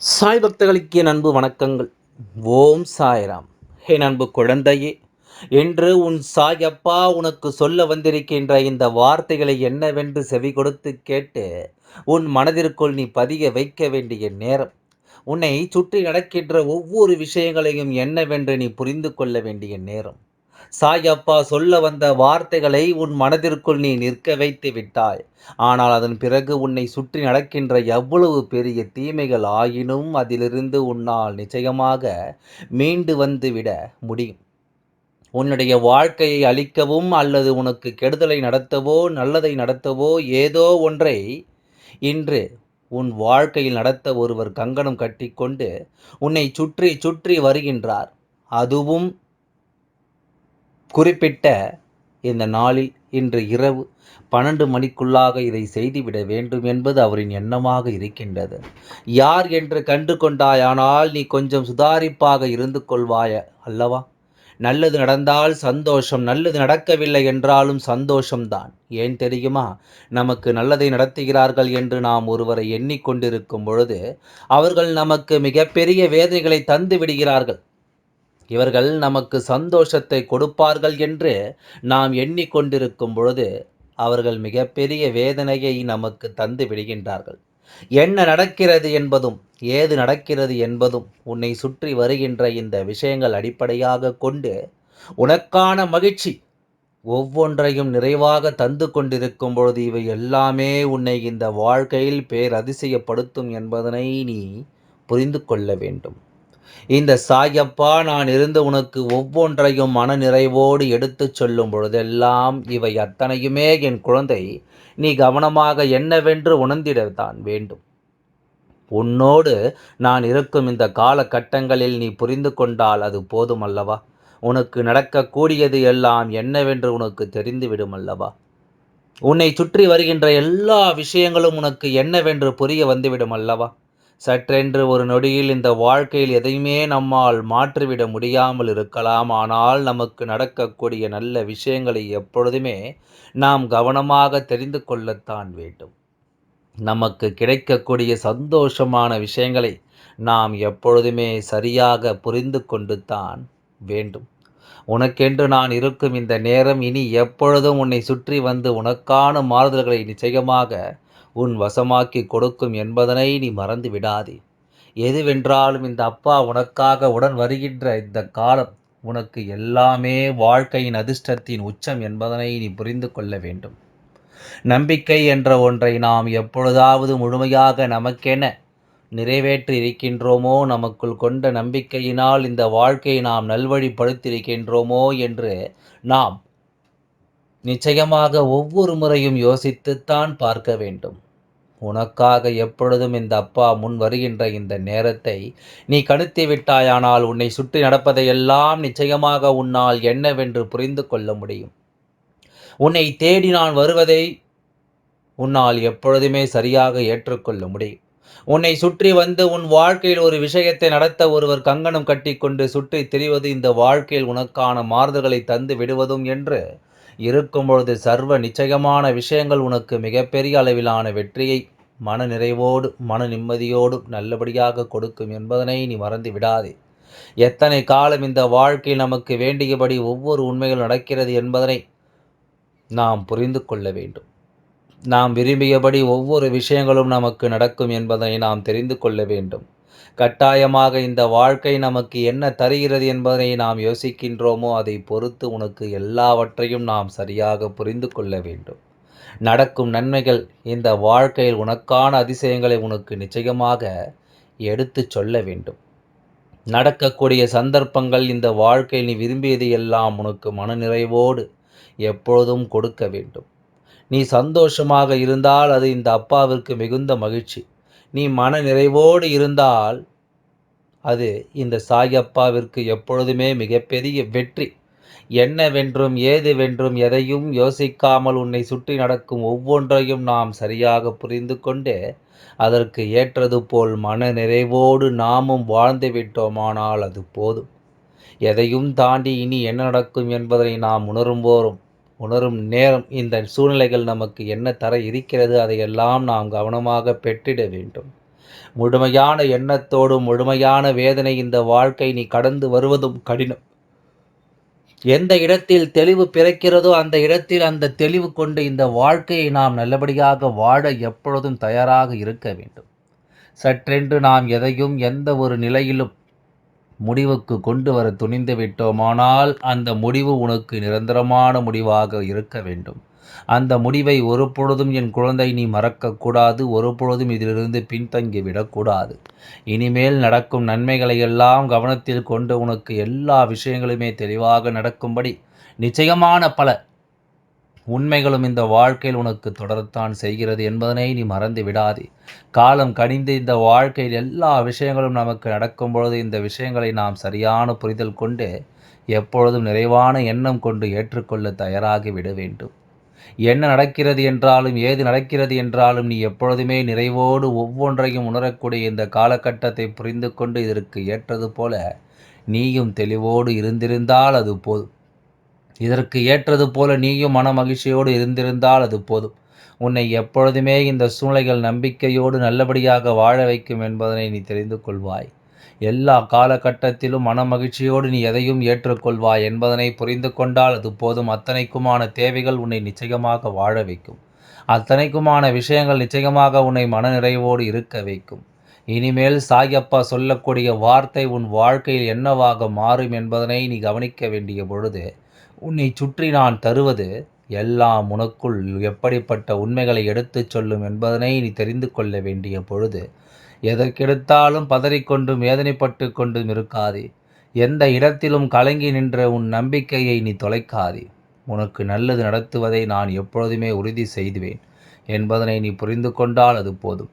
சாய் பக்தர்களுக்கு என் அன்பு வணக்கங்கள். ஓம் சாய்ராம். என் அன்பு குழந்தையே என்று உன் சாயப்பா உனக்கு சொல்ல வந்திருக்கின்ற இந்த வார்த்தைகளை என்னவென்று செவி கொடுத்து கேட்டு உன் மனதிற்குள் நீ பதிய வைக்க வேண்டிய நேரம். உன்னை சுற்றி நடக்கின்ற ஒவ்வொரு விஷயங்களையும் என்னவென்று நீ புரிந்து கொள்ள வேண்டிய நேரம். சாயப்பா சொல்ல வந்த வார்த்தைகளை உன் மனதிற்குள் நீ நிற்க வைத்து விட்டாய். ஆனால் அதன் பிறகு உன்னை சுற்றி நடக்கின்ற எவ்வளவு பெரிய தீமைகள் ஆயினும் அதிலிருந்து உன்னால் நிச்சயமாக மீண்டு வந்து விட முடியும். உன்னுடைய வாழ்க்கையை அழிக்கவும் அல்லது உனக்கு கெடுதலை நடத்தவோ நல்லதை நடத்தவோ ஏதோ ஒன்றை இன்று உன் வாழ்க்கையில் நடத்த ஒருவர் கங்கணம் கட்டிக்கொண்டு உன்னை சுற்றி சுற்றி வருகின்றார். அதுவும் குறிப்பிட்ட இந்த நாளில் இன்று இரவு பன்னெண்டு மணிக்குள்ளாக இதை செய்துவிட வேண்டும் என்பது அவரின் எண்ணமாக இருக்கின்றது. யார் என்று கண்டு கொண்டாயானால் நீ கொஞ்சம் சுதாரிப்பாக இருந்து கொள்வாய அல்லவா? நல்லது நடந்தால் சந்தோஷம் நல்லது நடக்கவில்லை என்றாலும் சந்தோஷம்தான். ஏன் தெரியுமா? நமக்கு நல்லதை நடத்துகிறார்கள் என்று நாம் ஒருவரை எண்ணிக்கொண்டிருக்கும் பொழுது அவர்கள் நமக்கு மிகப்பெரிய வேதனைகளை தந்து விடுகிறார்கள். இவர்கள் நமக்கு சந்தோஷத்தை கொடுப்பார்கள் என்று நாம் எண்ணிக்கொண்டிருக்கும் பொழுது அவர்கள் மிகப்பெரிய வேதனையை நமக்கு தந்து விடுகின்றார்கள். என்ன நடக்கிறது என்பதும் ஏது நடக்கிறது என்பதும் உன்னை சுற்றி வருகின்ற இந்த விஷயங்கள் அடிப்படையாக கொண்டு உனக்கான மகிழ்ச்சி ஒவ்வொன்றையும் நிறைவாக தந்து கொண்டிருக்கும் பொழுது இவை எல்லாமே உன்னை இந்த வாழ்க்கையில் பேரதிசயப்படுத்தும் என்பதனை நீ புரிந்து கொள்ள வேண்டும். இந்த சாயப்பா நான் இருந்து உனக்கு ஒவ்வொன்றையும் மன நிறைவோடு எடுத்துச் சொல்லும் பொழுதெல்லாம் இவை அத்தனையுமே என் குழந்தை. நீ கவனமாக என்னவென்று உணர்ந்திடத்தான் வேண்டும். உன்னோடு நான் இருக்கும் இந்த காலகட்டங்களில் நீ புரிந்து கொண்டால் அது போதும் அல்லவா உனக்கு நடக்கக்கூடியது எல்லாம் என்னவென்று உனக்கு தெரிந்துவிடும் அல்லவா உன்னை சுற்றி வருகின்ற எல்லா விஷயங்களும் உனக்கு என்னவென்று புரிய வந்துவிடும் அல்லவா சற்றென்று ஒரு நொடியில் இந்த வாழ்க்கையில் எதையுமே நம்மால் மாற்றிவிட முடியாமல் இருக்கலாம். ஆனால் நமக்கு நடக்கக்கூடிய நல்ல விஷயங்களை எப்பொழுதுமே நாம் கவனமாக தெரிந்து கொள்ளத்தான் வேண்டும். நமக்கு கிடைக்கக்கூடிய சந்தோஷமான விஷயங்களை நாம் எப்பொழுதுமே சரியாக புரிந்து கொண்டு தான் வேண்டும். உனக்கென்று நான் இருக்கும் இந்த நேரம் இனி எப்பொழுதும் உன்னை சுற்றி வந்து உனக்கான மாறுதல்களை நிச்சயமாக உன் வசமாக்கி கொடுக்கும் என்பதனை நீ மறந்து விடாதே. எதுவென்றாலும் இந்த அப்பா உனக்காக உடன் வருகின்ற இந்த காலம் உனக்கு எல்லாமே வாழ்க்கையின் அதிர்ஷ்டத்தின் உச்சம் என்பதனை நீ புரிந்து கொள்ள வேண்டும். நம்பிக்கை என்ற ஒன்றை நாம் எப்பொழுதாவது முழுமையாக நமக்கென நிறைவேற்றி இருக்கின்றோமோ நமக்குள் கொண்ட நம்பிக்கையினால் இந்த வாழ்க்கையை நாம் நல்வழிப்படுத்தியிருக்கின்றோமோ என்று நாம் நிச்சயமாக ஒவ்வொரு முறையும் யோசித்துத்தான் பார்க்க வேண்டும். உனக்காக எப்பொழுதும் இந்த அப்பா முன் வருகின்ற இந்த நேரத்தை நீ கணித்து விட்டாயானால் உன்னை சுற்றி நடப்பதையெல்லாம் நிச்சயமாக உன்னால் என்னவென்று புரிந்து கொள்ள முடியும். உன்னை தேடி நான் வருவதை உன்னால் எப்பொழுதுமே சரியாக ஏற்றுக்கொள்ள முடியும். உன்னை சுற்றி வந்து உன் வாழ்க்கையில் ஒரு விஷயத்தை நடத்த ஒருவர் கங்கணம் கட்டிக்கொண்டு சுற்றி திரிவது இந்த வாழ்க்கையில் உனக்கான மாறுதல்களை தந்து விடுவதும் என்று இருக்கும் பொழுது சர்வ நிச்சயமான விஷயங்கள் உனக்கு மிகப்பெரிய அளவிலான வெற்றியை மன நிறைவோடு மன நிம்மதியோடும் நல்லபடியாக கொடுக்கும் என்பதனை நீ மறந்து விடாதே. எத்தனை காலம் இந்த வாழ்க்கை நமக்கு வேண்டியபடி ஒவ்வொரு உண்மைகள் நடக்கிறது என்பதனை நாம் புரிந்து கொள்ள வேண்டும். நாம் விரும்பியபடி ஒவ்வொரு விஷயங்களும் நமக்கு நடக்கும் என்பதனை நாம் தெரிந்து கொள்ள வேண்டும். கட்டாயமாக இந்த வாழ்க்கை நமக்கு என்ன தருகிறது என்பதை நாம் யோசிக்கின்றோமோ அதை பொறுத்து உனக்கு எல்லாவற்றையும் நாம் சரியாக புரிந்து கொள்ள வேண்டும். நடக்கும் நன்மைகள் இந்த வாழ்க்கையில் உனக்கான அதிசயங்களை உனக்கு நிச்சயமாக எடுத்து சொல்ல வேண்டும். நடக்கக்கூடிய சந்தர்ப்பங்கள் இந்த வாழ்க்கையில் நீ விரும்பியது எல்லாம் உனக்கு மனநிறைவோடு எப்பொழுதும் கொடுக்க வேண்டும். நீ சந்தோஷமாக இருந்தால் அது இந்த அப்பாவிற்கு மிகுந்த மகிழ்ச்சி. நீ மன நிறைவோடு இருந்தால் அது இந்த சாயப்பாவிற்கு எப்பொழுதுமே மிகப்பெரிய வெற்றி. என்னவென்றும் ஏதுவென்றும் எதையும் யோசிக்காமல் உன்னை சுற்றி நடக்கும் ஒவ்வொன்றையும் நாம் சரியாக புரிந்து கொண்டு அதற்கு ஏற்றது போல் மன நிறைவோடு நாமும் வாழ்ந்து விட்டோமானால் அது போதும். எதையும் தாண்டி இனி என்ன நடக்கும் என்பதை நாம் உணரும் போரும் உணரும் நேரம் இந்த சூழ்நிலைகள் நமக்கு என்ன தர இருக்கிறது அதையெல்லாம் நாம் கவனமாக பெற்றிட வேண்டும். முழுமையான எண்ணத்தோடும் முழுமையான வேதனை இந்த வாழ்க்கை நீ கடந்து வருவதும் கடினம். எந்த இடத்தில் தெளிவு பிறக்கிறதோ அந்த இடத்தில் அந்த தெளிவு கொண்டு இந்த வாழ்க்கையை நாம் நல்லபடியாக வாழ எப்பொழுதும் தயாராக இருக்க வேண்டும். சற்றென்று நாம் எதையும் எந்த ஒரு நிலையிலும் முடிவுக்கு கொண்டு வர துணிந்து விட்டோமானால் அந்த முடிவு உனக்கு நிரந்தரமான முடிவாக இருக்க வேண்டும். அந்த முடிவை ஒரு பொழுதும் என் குழந்தை நீ மறக்கக்கூடாது ஒரு பொழுதும் இதிலிருந்து பின்தங்கி விடக்கூடாது இனிமேல் நடக்கும் நன்மைகளை எல்லாம் கவனத்தில் கொண்டு உனக்கு எல்லா விஷயங்களுமே தெளிவாக நடக்கும்படி நிச்சயமான பல உண்மைகளும் இந்த வாழ்க்கையில் உனக்கு தொடரத்தான் செய்கிறது என்பதனை நீ மறந்து விடாதே. காலம் கனிந்து இந்த வாழ்க்கையில் எல்லா விஷயங்களும் நமக்கு நடக்கும் பொழுது இந்த விஷயங்களை நாம் சரியான புரிதல் கொண்டு எப்பொழுதும் நிறைவான எண்ணம் கொண்டு ஏற்றுக்கொள்ள தயாராகி விட வேண்டும். என்ன நடக்கிறது என்றாலும் ஏது நடக்கிறது என்றாலும் நீ எப்பொழுதுமே நிறைவோடு ஒவ்வொன்றையும் உணரக்கூடிய இந்த காலகட்டத்தை புரிந்து கொண்டு இதற்கு ஏற்றது போல நீயும் தெளிவோடு இருந்திருந்தால் அது போதும். இதற்கு ஏற்றது போல நீயும் மன மகிழ்ச்சியோடு இருந்திருந்தால் அது போதும். உன்னை எப்பொழுதுமே இந்த சூழ்நிலைகள் நம்பிக்கையோடு நல்லபடியாக வாழ வைக்கும் என்பதனை நீ தெரிந்து கொள்வாய். எல்லா காலகட்டத்திலும் மன மகிழ்ச்சியோடு நீ எதையும் ஏற்றுக்கொள்வாய் என்பதனை புரிந்து கொண்டால் அது போதும். அத்தனைக்குமான தேவைகள் உன்னை நிச்சயமாக வாழ வைக்கும். அத்தனைக்குமான விஷயங்கள் நிச்சயமாக உன்னை மனநிறைவோடு இருக்க வைக்கும். இனிமேல் சாயப்பா சொல்லக்கூடிய வார்த்தை உன் வாழ்க்கையில் என்னவாக மாறும் என்பதனை நீ கவனிக்க வேண்டிய பொழுது உன்னை சுற்றி நான் தருவது எல்லாம் உனக்குள் எப்படிப்பட்ட உண்மைகளை எடுத்துச் சொல்லும் என்பதனை நீ தெரிந்து கொள்ள வேண்டிய பொழுது எதற்கெடுத்தாலும் பதறிக்கொண்டும் வேதனைப்பட்டு கொண்டும் இருக்காதே. எந்த இடத்திலும் கலங்கி நின்ற உன் நம்பிக்கையை நீ தொலைக்காதே. உனக்கு நல்லது நடத்துவதை நான் எப்பொழுதுமே உறுதி செய்துவேன் என்பதனை நீ புரிந்து கொண்டால் அது போதும்.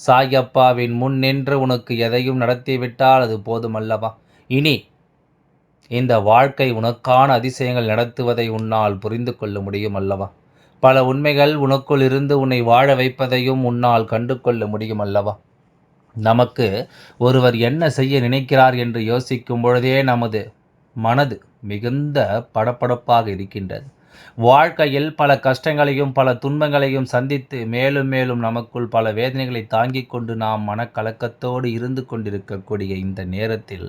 சாயப்பாவின் முன் நின்று உனக்கு எதையும் நடத்திவிட்டால் அது போதும் அல்லவா இனி இந்த வாழ்க்கை உனக்கான அதிசயங்கள் நடத்துவதை உன்னால் புரிந்து கொள்ள முடியும் அல்லவா? பல உண்மைகள் உனக்குள் இருந்து உன்னை வாழ வைப்பதையும் உன்னால் கண்டு கொள்ள முடியும் அல்லவா? நமக்கு ஒருவர் என்ன செய்ய நினைக்கிறார் என்று யோசிக்கும் பொழுதே நமது மனது மிகுந்த படப்படப்பாக இருக்கின்றது. வாழ்க்கையில் பல கஷ்டங்களையும் பல துன்பங்களையும் சந்தித்து மேலும் மேலும் நமக்குள் பல வேதனைகளை தாங்கிக் கொண்டு நாம் மனக்கலக்கத்தோடு இருந்து கொண்டிருக்கக்கூடிய இந்த நேரத்தில்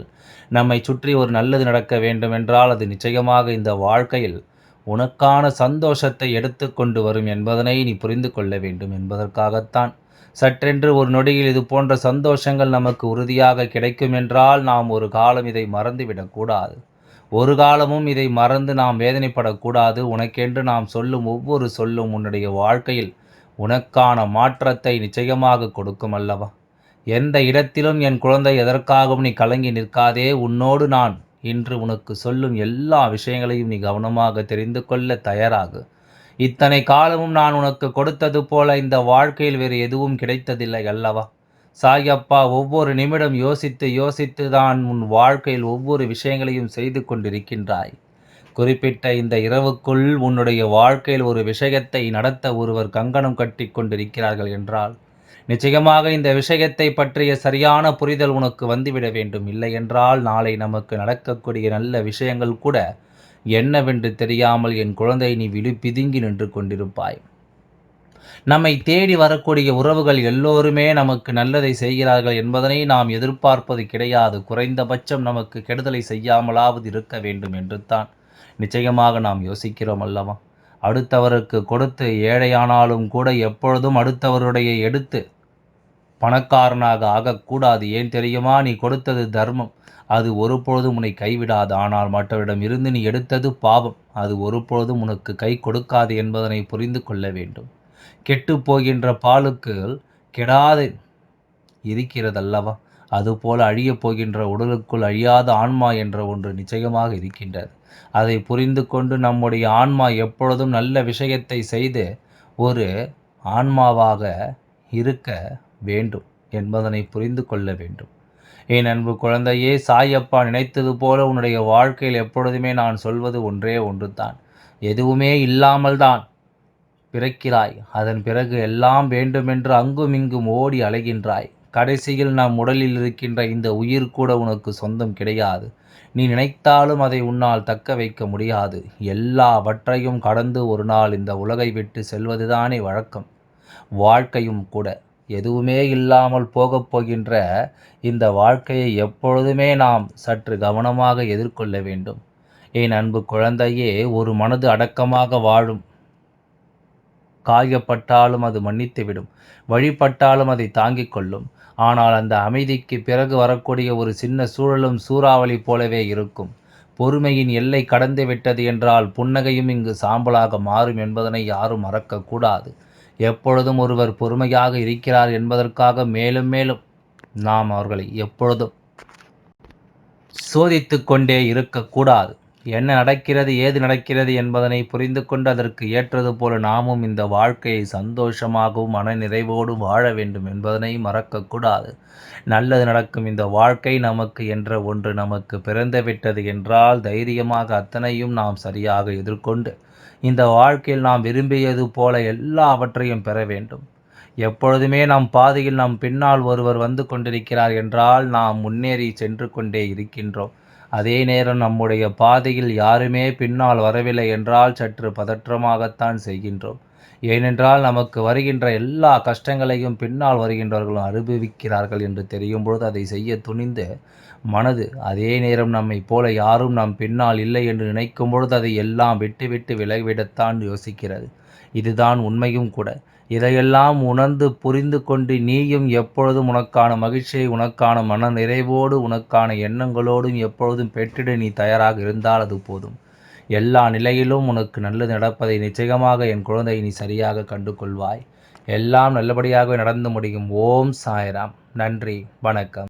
நம்மை சுற்றி ஒரு நல்லது நடக்க வேண்டுமென்றால் அது நிச்சயமாக இந்த வாழ்க்கையில் உனக்கான சந்தோஷத்தை எடுத்துக்கொண்டு வரும் என்பதனை நீ புரிந்து கொள்ள வேண்டும் என்பதற்காகத்தான். சற்றென்று ஒரு நொடியில் இது போன்ற சந்தோஷங்கள் நமக்கு உறுதியாக கிடைக்கும் என்றால் நாம் ஒரு காலம் இதை மறந்துவிடக்கூடாது ஒரு காலமும் இதை மறந்து நாம் வேதனைப்படக்கூடாது. உனக்கென்று நாம் சொல்லும் ஒவ்வொரு சொல்லும் உன்னுடைய வாழ்க்கையில் உனக்கான மாற்றத்தை நிச்சயமாக கொடுக்கும் அல்லவா? எந்த இடத்திலும் என் குழந்தை எதற்காகவும் நீ கலங்கி நிற்காதே. உன்னோடு நான் இன்று உனக்கு சொல்லும் எல்லா விஷயங்களையும் நீ கவனமாக தெரிந்து கொள்ள தயாராகு. இத்தனை காலமும் நான் உனக்கு கொடுத்தது போல இந்த வாழ்க்கையில் வேறு எதுவும் கிடைத்ததில்லை அல்லவா? சாயப்பா ஒவ்வொரு நிமிடம் யோசித்து யோசித்து தான் உன் வாழ்க்கையில் ஒவ்வொரு விஷயங்களையும் செய்து கொண்டிருக்கின்றாய். குறிப்பிட்ட இந்த இரவுக்குள் உன்னுடைய வாழ்க்கையில் ஒரு விஷயத்தை நடத்த ஒருவர் கங்கணம் கட்டி கொண்டிருக்கிறார்கள் என்றால் நிச்சயமாக இந்த விஷயத்தை பற்றிய சரியான புரிதல் உனக்கு வந்துவிட வேண்டும். இல்லை என்றால் நாளை நமக்கு நடக்கக்கூடிய நல்ல விஷயங்கள் கூட என்னவென்று தெரியாமல் என் குழந்தை நீ விழு பிதுங்கி நின்று கொண்டிருப்பாய். நம்மை தேடி வரக்கூடிய உறவுகள் எல்லோருமே நமக்கு நல்லதை செய்கிறார்கள் என்பதனை நாம் எதிர்பார்ப்பது கிடையாது. குறைந்தபட்சம் நமக்கு கெடுதலை செய்யாமலாவது இருக்க வேண்டும் என்று தான் நிச்சயமாக நாம் யோசிக்கிறோம் அல்லவா? அடுத்தவருக்கு கொடுத்து ஏழையானாலும் கூட எப்பொழுதும் அடுத்தவருடைய எடுத்து பணக்காரனாக ஆகக்கூடாது. ஏன் தெரியுமா? நீ கொடுத்தது தர்மம். அது ஒருபொழுதும் உன்னை கைவிடாது. ஆனால் மற்றவரிடம் இருந்து நீ எடுத்தது பாவம். அது ஒருபொழுதும் உனக்கு கை கொடுக்காது என்பதனை புரிந்து கொள்ள வேண்டும். கெட்டு போகின்ற பாலுக்கு கெடாது. இருக்கிறதல்லவா? அதுபோல அழியப் போகின்ற உடலுக்குள் அழியாத ஆன்மா என்ற ஒன்று நிச்சயமாக இருக்கின்றது. அதை புரிந்து கொண்டு நம்முடைய ஆன்மா எப்பொழுதும் நல்ல விஷயத்தை செய்து ஒரு ஆன்மாவாக இருக்க வேண்டும் என்பதனை புரிந்து கொள்ள வேண்டும். என் அன்பு குழந்தையே சாயப்பா நினைத்தது போல உன்னுடைய வாழ்க்கையில் எப்பொழுதுமே நான் சொல்வது ஒன்றே ஒன்று தான் எதுவுமே இல்லாமல் தான் பிறக்கிறாய். அதன் பிறகு எல்லாம் வேண்டுமென்று அங்கும் இங்கும் ஓடி அலைகின்றாய். கடைசியில் நம் உடலில் இருக்கின்ற இந்த உயிர் கூட உனக்கு சொந்தம் கிடையாது. நீ நினைத்தாலும் அதை உன்னால் தக்க வைக்க முடியாது. எல்லாவற்றையும் கடந்து ஒரு நாள் இந்த உலகை விட்டு செல்வதுதானே வழக்கம். வாழ்க்கையும் கூட. எதுவுமே இல்லாமல் போகப் போகின்ற இந்த வாழ்க்கையை எப்பொழுதுமே நாம் சற்று கவனமாக எதிர்கொள்ள வேண்டும். என் அன்பு குழந்தையே ஒரு மனது அடக்கமாக வாழும். காயப்பட்டாலும் அது மன்னித்துவிடும். வழிபட்டாலும் அதை தாங்கிக் கொள்ளும். ஆனால் அந்த அமைதிக்கு பிறகு வரக்கூடிய ஒரு சின்ன சூழலும் சூறாவளி போலவே இருக்கும். பொறுமையின் எல்லை கடந்து விட்டது என்றால் புன்னகையும் இங்கு சாம்பலாக மாறும் என்பதனை யாரும் மறக்கக்கூடாது. எப்பொழுதும் ஒருவர் பொறுமையாக இருக்கிறார் என்பதற்காக மேலும் மேலும் நாம் அவர்களை எப்பொழுதும் சோதித்து கொண்டே இருக்கக்கூடாது. என்ன நடக்கிறது ஏது நடக்கிறது என்பதனை புரிந்து கொண்டு அதற்கு ஏற்றது போல நாமும் இந்த வாழ்க்கையை சந்தோஷமாகவும் மன நிறைவோடும் வாழ வேண்டும் என்பதனை மறக்கக்கூடாது. நல்லது நடக்கும் இந்த வாழ்க்கை நமக்கு என்ற ஒன்று நமக்கு பிறந்து விட்டது என்றால் தைரியமாக அத்தனையும் நாம் சரியாக எதிர்கொண்டு இந்த வாழ்க்கையில் நாம் விரும்பியது போல எல்லாவற்றையும் பெற வேண்டும். எப்பொழுதுமே நம் பாதையில் நம் பின்னால் ஒருவர் வந்து கொண்டிருக்கிறார் என்றால் நாம் முன்னேறி சென்று கொண்டே இருக்கின்றோம். அதே நேரம் நம்முடைய பாதையில் யாருமே பின்னால் வரவில்லை என்றால் சற்று பதற்றமாகத்தான் செய்கின்றோம். ஏனென்றால் நமக்கு வருகின்ற எல்லா கஷ்டங்களையும் பின்னால் வருகின்றவர்களும் அனுபவிக்கிறார்கள் என்று தெரியும் பொழுது அதை செய்ய துணிந்து மனது. அதே நேரம் நம்மை போல யாரும் நம் பின்னால் இல்லை என்று நினைக்கும் பொழுது அதை எல்லாம் விட்டுவிட்டு விலகிவிடத்தான் யோசிக்கிறது. இதுதான் உண்மையும் கூட. இதையெல்லாம் உணர்ந்து புரிந்து கொண்டு நீயும் எப்பொழுதும் உனக்கான மகிழ்ச்சியை உனக்கான மன நிறைவோடு உனக்கான எண்ணங்களோடும் எப்பொழுதும் பெற்றிட நீ தயாராக இருந்தால் அது போதும். எல்லா நிலையிலும் உனக்கு நல்லது நடப்பதை நிச்சயமாக என் குழந்தை நீ சரியாக கண்டு கொள்வாய் எல்லாம் நல்லபடியாக நடந்து முடியும். ஓம் சாய்ராம். நன்றி. வணக்கம்.